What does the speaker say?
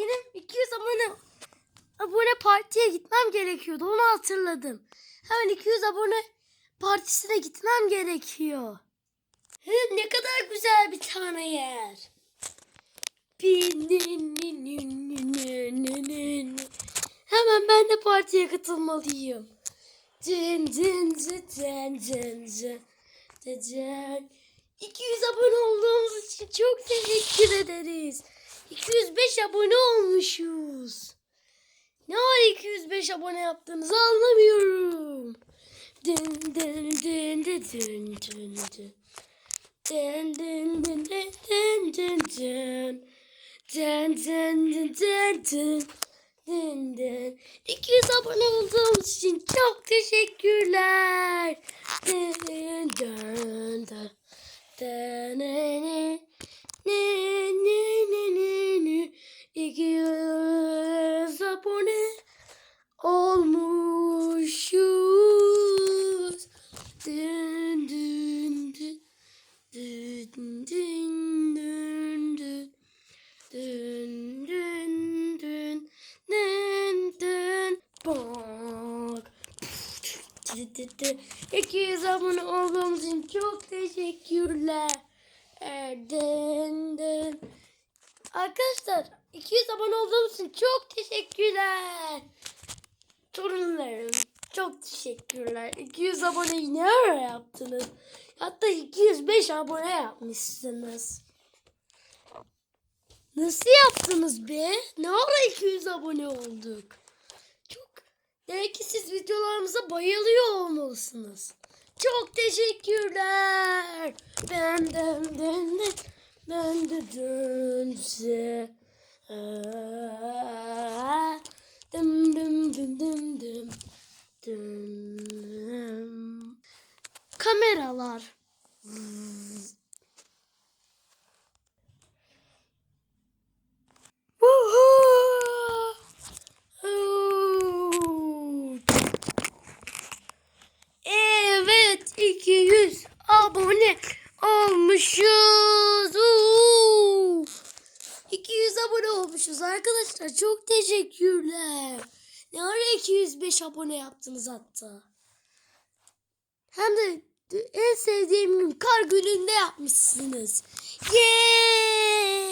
benim 200 abone abone partiye gitmem gerekiyordu. Onu hatırladım. Hemen 200 abone partisine gitmem gerekiyor. Hem ne kadar güzel bir tane yer. Hemen ben de partiye katılmalıyım. Dın dın dın dın dın. 200 abone olduğumuz için çok teşekkür ederiz. 205 abone olmuşuz. Ne var 205 abone yaptığınızı anlamıyorum. Dın dın dın dın dın dın dın. Dın dın dın dın dın dın dın. Dın dın dın dın dın. Dın dın. 200 abone olduğumuz için çok teşekkürler. 200 abone olduğumuz için çok teşekkürler. Dün dün. Arkadaşlar 200 abone olduğumuz için çok teşekkürler. Torunlarım çok teşekkürler. 200 aboneyi ne ara yaptınız? Hatta 205 abone yapmışsınız. Nasıl yaptınız be? Ne ara 200 abone olduk? Demek ki siz videolarımıza bayılıyor olmalısınız. Çok teşekkürler. Ben ben ben ben ben de dönse. Dım dım dım dım dım. Dım. Kameralar. Woohoo! Evet 200 abone olmuşuz. Uuu. 200 abone olmuşuz arkadaşlar. Çok teşekkürler. Ne ara 205 abone yaptınız hatta. Hem de en sevdiğim kar gününde yapmışsınız. Yeee!